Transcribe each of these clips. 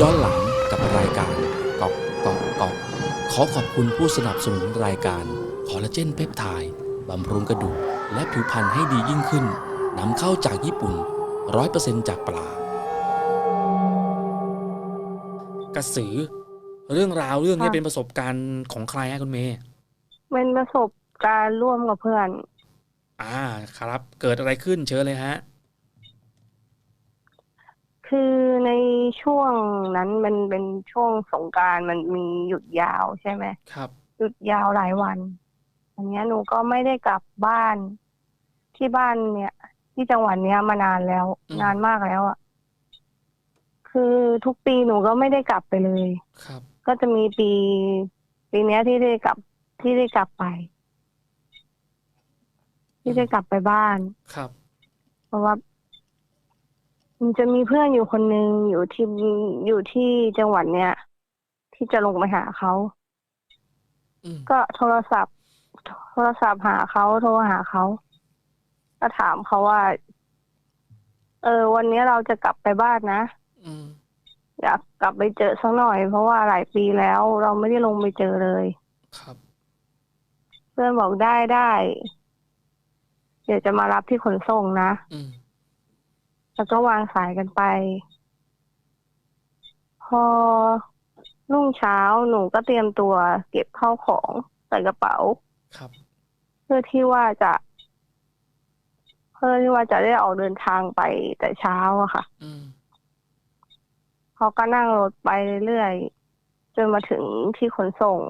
ย้อนหลังกับรายการกอกกอกกอกขอขอบคุณผู้สนับสนุนรายการคอลลาเจนเปปไทด์บำรุงกระดูกและผิวพรรณให้ดียิ่งขึ้นนำเข้าจากญี่ปุ่น 100%จากปลา กระสือ เรื่องราวเรื่องนี้ค่ะ เป็นประสบการณ์ของใครฮะคุณเมย์เป็นประสบการณ์ร่วมกับเพื่อน อ่าครับ เกิดอะไรขึ้นเชิญเลยฮะ คือในช่วงนั้นมันเป็นช่วงสงกรารมันมีหยุดยาวใช่ไหมครับ หยุดยาวหลายวันอันเนี้ยหนูก็ไม่ได้กลับบ้านที่บ้านเนี่ย ที่จังหวัดเนี้ยมานานแล้วอืมนานมากแล้วอะคือทุกปีหนูก็ไม่ได้กลับไปเลยครับ ก็จะมีปี ปีเนี้ยที่ได้กลับที่ได้กลับไป ที่ได้กลับไปบ้านครับ เพราะว่ามัน จะมีเพื่อนอยู่คนหนึ่งอยู่ที่อยู่ที่จังหวัดเนี้ยที่จะลงไปหาเขาอืมก็โทรศัพท์ โทรศัพท์หาเขาโทรหาเขาก็ถามเขาว่า เออ วันนี้เราจะกลับไปบ้านนะอืมอยากกลับไปเจอสักหน่อย เพราะว่าหลายปีแล้วเราไม่ได้ลงไปเจอเลย ครับ เพื่อนบอกได้ได้ เดี๋ยวจะมารับที่ขนส่งนะอืม แล้วก็วางสายกันไป พอรุ่งเช้าหนูก็เตรียมตัวเก็บข้าวของใส่กระเป๋า ครับ เพื่อที่ว่าจะ เพื่อที่ว่าจะได้ออกเดินทางไปแต่เช้าอะค่ะ อืมเขาก็นั่งรถไปเรื่อยๆจนมาถึงที่ขนส่ง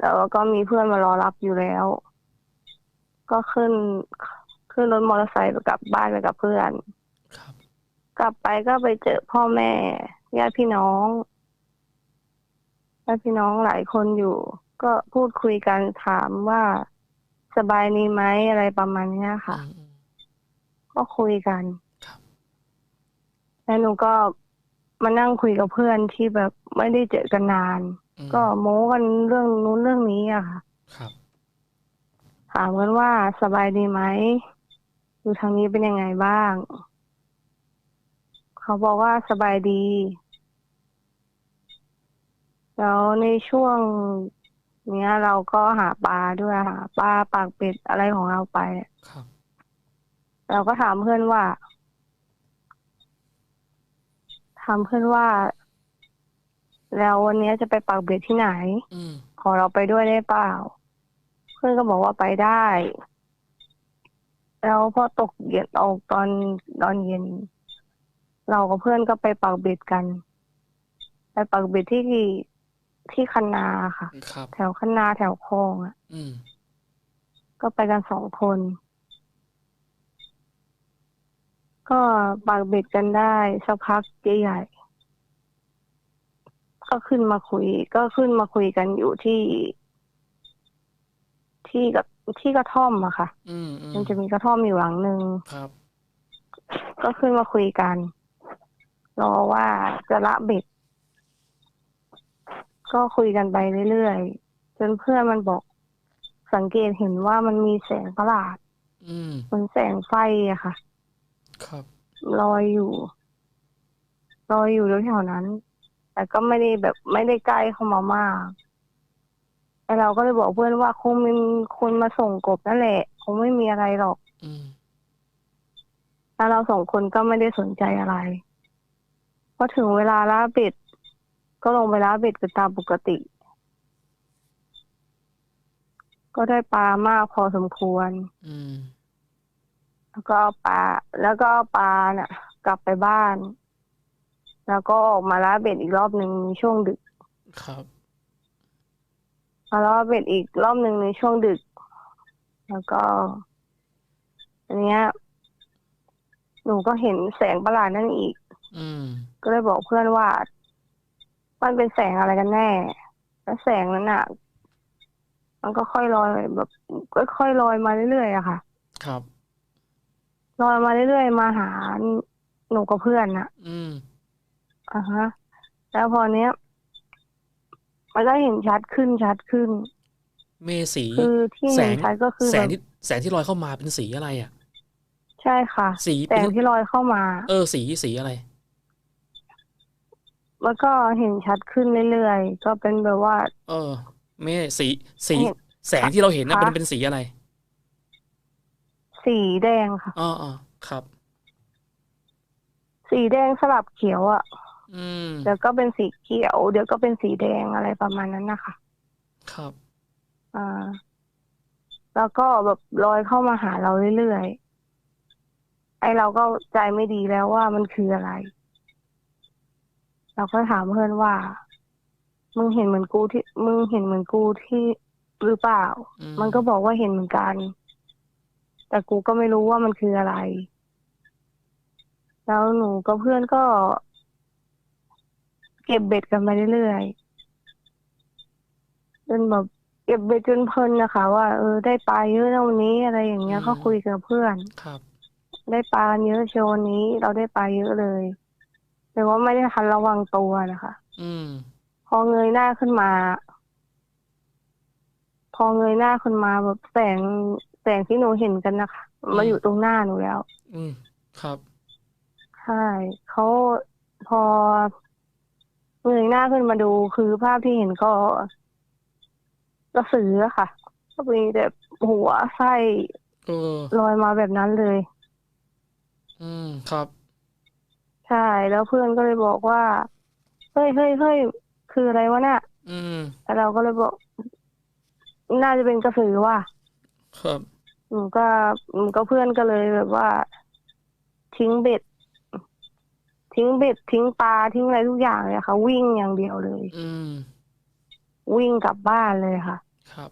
แล้วก็มีเพื่อนมารอรับอยู่แล้ว ก็ขึ้น ขึ้นรถมอเตอร์ไซค์ไปกลับบ้านไปกับเพื่อน ครับ กลับไปก็ไปเจอพ่อแม่ญาติพี่น้องญาติพี่น้องหลายคนอยู่ ก็พูดคุยกันถามว่าสบายดีไหมอะไรประมาณเนี้ยค่ะอืมอืมก็คุยกันครับแล้วหนูก็มานั่งคุยกับเพื่อนที่แบบไม่ได้เจอกันนานอืมก็โม้กันเรื่องนู้นเรื่องนี้อะค่ะครับถามกันว่าสบายดีไหม อยู่ทางนี้เป็นยังไงบ้าง เขาบอกว่าสบายดี แล้วในช่วงเนี้ยเราก็หาปลาด้วยหาปลาปากเป็ดอะไรของเราไปครับเราก็ถามเพื่อนว่าถามเพื่อนว่า แล้ววันนี้จะไปปักเบ็ดที่ไหนอืมขอเราไปด้วยได้เปล่า เพื่อนก็บอกว่าไปได้ แล้วพอตกเย็นออกตอนตอนเย็น เรากับเพื่อนก็ไปปักเบ็ดกัน ไปปักเบ็ดที่ที่คันนาค่ะ ครับ แถวคันนาแถวคลองอะ อืม ก็ไปกันสองคน ก็ปักเบ็ดกันได้สักพักใหญ่ๆก็ขึ้นมาคุย ก็ขึ้นมาคุยกันอยู่ที่ที่กับ ที่กระท่อมอะค่ะ อืมอืมมันจะมีกระท่อมอยู่หลังหนึ่งครับ ก็ขึ้นมาคุยกัน รอว่าจะละเบ็ด ก็คุยกันไปเรื่อยๆจนเพื่อนมันบอก สังเกตเห็นว่ามันมีแสงประหลาดอืมเหมือนแสงไฟอะค่ะ ครับ ลอยอยู่ลอยอยู่แถวๆนั้น แต่ก็ไม่ได้แบบไม่ได้ใกล้เข้ามามากไอ เราก็เลยบอกเพื่อนว่าคงมีคนมาส่งกบนั่นแหละ คงไม่มีอะไรหรอกอืมแล้วเราสองคนก็ไม่ได้สนใจอะไรพอถึงเวลาล่าเบ็ด ก็ลงไปล่าเบ็ดกันตามปกติ ก็ได้ปลามากพอสมควรอืมแล้วก็เอาปลา แล้วก็เอาปลาน่ะ กลับไปบ้าน แล้วก็ออกมาล่าเบ็ดอีกรอบหนึ่งในช่วงดึกครับ มาล่าเบ็ดอีกรอบหนึ่งในช่วงดึก แล้วก็ อันเนี้ย หนูก็เห็นแสงประหลาดนั่นอีก อืม ก็เลยบอกเพื่อนว่า มันเป็นแสงอะไรกันแน่ แล้วแสงนั้นอะ มันก็ค่อยลอยแบบก็ค่อยลอยมาเรื่อยๆอะค่ะ ครับ ลอยมาเรื่อยๆมาหาหนูกับเพื่อนน่ะอืม อ่าฮะ แล้วพอเนี้ย มันก็เห็นชัดขึ้นชัดขึ้น เมสีคือที่แสเห็นงชัดก็คือแสแบงบที่แสงที่ลอยเข้ามาเป็นสีอะไรอะ ใช่ค่ะ สีแสงที่ลอยเข้ามา เออ สีสีอะไรมันก็เห็นชัดขึ้นเรื่อยๆ ก็เป็นแบบว่า เออไม่สีสีเห็นแสงที่เราเห็นนะคะเป็นเป็นสีอะไร สีแดงค่ะอ๋ออ๋อครับ สีแดงสลับเขียวอะ่ะอืม เดี๋ยวก็เป็นสีเขียว เดี๋ยวก็เป็นสีแดงอะไรประมาณนั้นนะคะครับอ่าแล้วก็แบบลอยเข้ามาหาเราเรื่อยๆไอเราก็ใจไม่ดีแล้วว่ามันคืออะไร เราก็ถามเพื่อนว่า มึงเห็นเหมือนกูที่ มึงเห็นเหมือนกูที่หรือเปล่าอืมันก็บอกว่าเห็นเหมือนกัน แต่กูก็ไม่รู้ว่ามันคืออะไร แล้วหนูกับเพื่อนก็เก็บเบ็ดกันไปเรื่อยๆจนแบบเก็บเบ็ดจนเพลินนะคะว่าเออได้ปลาเยอะนะวันนี้อะไรอย่างเงี้ย ก็คุยกับเพื่อนครับ ได้ปลากันเยอะโชว์วันนี้เราได้ปลาเยอะเลยแต่ว่าไม่ได้ทันระวังตัวนะคะ อืม พอเงยหน้าขึ้นมา พอเงยหน้าขึ้นมาแบบแสงแสงที่หนูเห็นกันนะคะมาอยู่ตรงหน้าหนูแล้ว อืม ครับ ใช่เขาพอ เงยหน้าขึ้นมาดูคือภาพที่เห็นก็กระสืออะค่ะก็มีแต่หัวไส้เออ ลอยมาแบบนั้นเลย อืม ครับ ใช่ แล้วเพื่อนก็เลยบอกว่า เฮ้ยเฮ้ยเฮ้ยคืออะไรวะน่ะอืม แล้วเราก็เลยบอก น่าจะเป็นกระสือว่ะครับ หนูก็หนูก็เพื่อนก็เลยแบบว่า ทิ้งเบ็ด ทิ้งเบ็ดทิ้งปลาทิ้งอะไรทุกอย่างเลยค่ะ วิ่งอย่างเดียวเลย อืม วิ่งกลับบ้านเลยค่ะ ครับ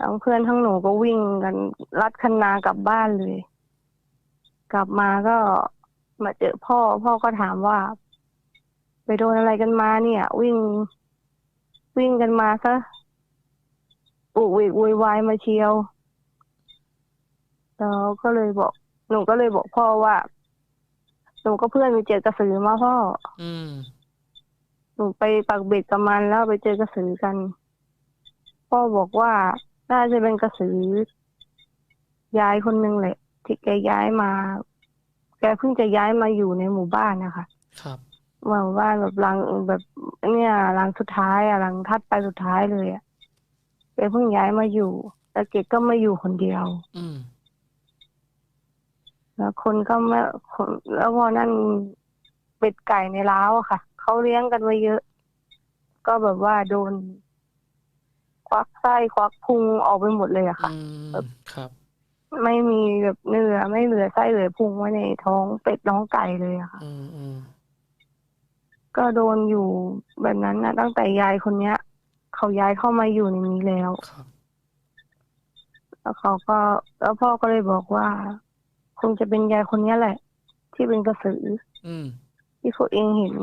ทั้งเพื่อนทั้งหนูก็วิ่งกันลัดคันนากลับบ้านเลย กลับมาก็มาเจอพ่อ พ่อก็ถามว่า ไปโดนอะไรกันมาเนี่ย วิ่ง วิ่งกันมาซะอุกวิกวุ่นวายมาเชียวแล้วก็เลยบอก หนูก็เลยบอกพ่อว่า หนูก็เพื่อนไปเจอกระสือมาพ่อ อืม หนูไปปักเบ็ดกับมันแล้วไปเจอกระสือกัน พ่อบอกว่าน่าจะเป็นกระสือยายคนหนึ่งแหละ ที่แกย้ายมา แกเพิ่งจะย้ายมาอยู่ในหมู่บ้านนะคะครับหมู่บ้านแบบหลังแบบเนี่ยหลังสุดท้ายอะหลังทัดไปสุดท้ายเลยอะแกเพิ่งย้ายมาอยู่แล้วแกก็มาอยู่คนเดียว อืม แล้วคนก็ไม่คนแล้วพอนั่นเป็ดไก่ในร้าวอะค่ะเขาเลี้ยงกันไว้เยอะ ก็แบบว่าโดน ควักไส้ควักพุงออกไปหมดเลยอะค่ะอืมครับ ไม่มีแบบเนื้อไม่เหลือไส้เหลือพุงไว้ในท้องเป็ดน้องไก่เลยอะค่ะอืมอืมก็โดนอยู่แบบนั้นนะตั้งแต่ยายคนเนี้ย เขาย้ายเข้ามาอยู่ในนี้แล้วครับแล้วเขาก็แล้วพ่อก็เลยบอกว่า คงจะเป็นยายคนเนี้ยแหละ ที่เป็นกระสือ อืม ที่เขาเองเห็น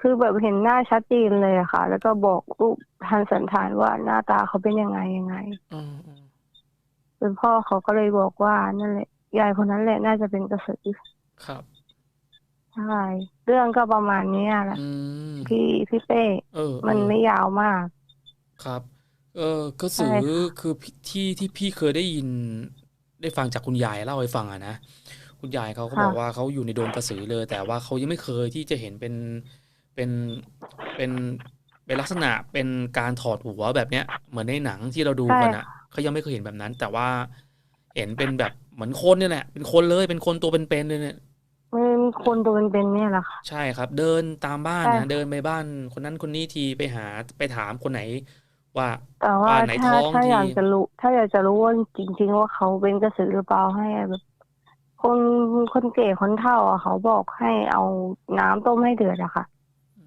คือแบบเห็นหน้าชัดเจนเลยอะค่ะ แล้วก็บอกรูปทันสันฐานว่าหน้าตาเขาเป็นยังไงยังไงอืมอืมจนพ่อเขาก็เลยบอกว่านั่นแหละยายคนนั้นแหละน่าจะเป็นกระสือครับ ใช่เรื่องก็ประมาณเนี้ยแหละอืมพี่พี่เป้เออมันเออไม่ยาวมาก ครับ เออก็สือใช่ค่ะ คือพี่ที่ที่พี่เคยได้ยิน ได้ฟังจากคุณยายเล่าให้ฟังอะนะคุณยายเขาก็บอกว่าเขาอยู่ในโดนกระสือเลย แต่ว่าเขายังไม่เคยที่จะเห็นเป็นเป็นเป็นเป็นลักษณะเป็นการถอดหัวแบบเนี้ย เหมือนในหนังที่เราดูกันอะเขายังไม่เคยเห็นแบบนั้น แต่ว่าเห็นเป็นแบบเหมือนคนเนี่ยแหละเป็นคนเลยเป็นคนตัวเป็นๆเลยเนี่ยมันคนตัวเป็นๆเนี่ยแหละค่ะใช่ครับ เดินตามบ้านใช่นะเดินไปบ้านคนนั้นคนนี้ทีไปหาไปถามคนไหน ว่าแต่ว่าบ้านไหนถ้าท้องถ้าที่อยากจะรู้ ถ้าอยากจะรู้ว่าจริง ๆ ว่าเขาเป็นกระสือหรือเปล่าให้แบบคนคนเก๋คนเฒ่าอะเขาบอกให้เอาน้ำต้มให้เดือดอะค่ะ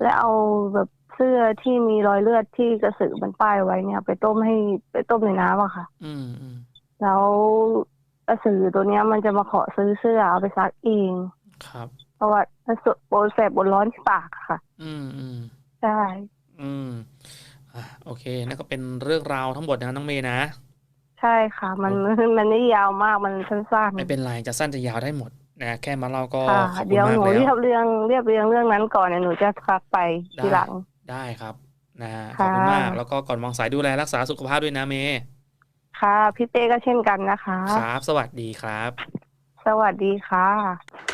แล้วเอาแบบเสื้อที่มีรอยเลือดที่กระสือมันป้ายไว้เนี่ย ไปต้มให้ไปต้มในน้ำอะค่ะอืมอืมแล้วกระสือตัวเนี้ยมันจะมาขอซื้อเสื้อเอาไปซักเองครับ เพราะว่ามันสดบนแสบบนร้อนที่ปากอะค่ะ อืมอืมใช่อืม อะโอเคนั่นก็เป็นเรื่องราวทั้งหมดนะน้องเมย์นะ ใช่ค่ะ มันมันไม่ยาวมากมันสั้นไม่เป็นไรจะสั้นจะยาวได้หมดนะแค่มาเราก็ๆค่ะขอบคุณเดี๋ยวมาหกนูแล้เรียวบเรียงเรียบเรียงเรื่องนั้นก่อนเนี่ยหนูจะพักไปทีหลังได้ครับนะขค่ะอบคุณมากแล้วก็ก่อนวางสายดูแลรักษาสุขภาพด้วยนะเมย์ค่ะพี่เต้ก็เช่นกันนะคะ ครับ สวัสดีครับ สวัสดีค่ะ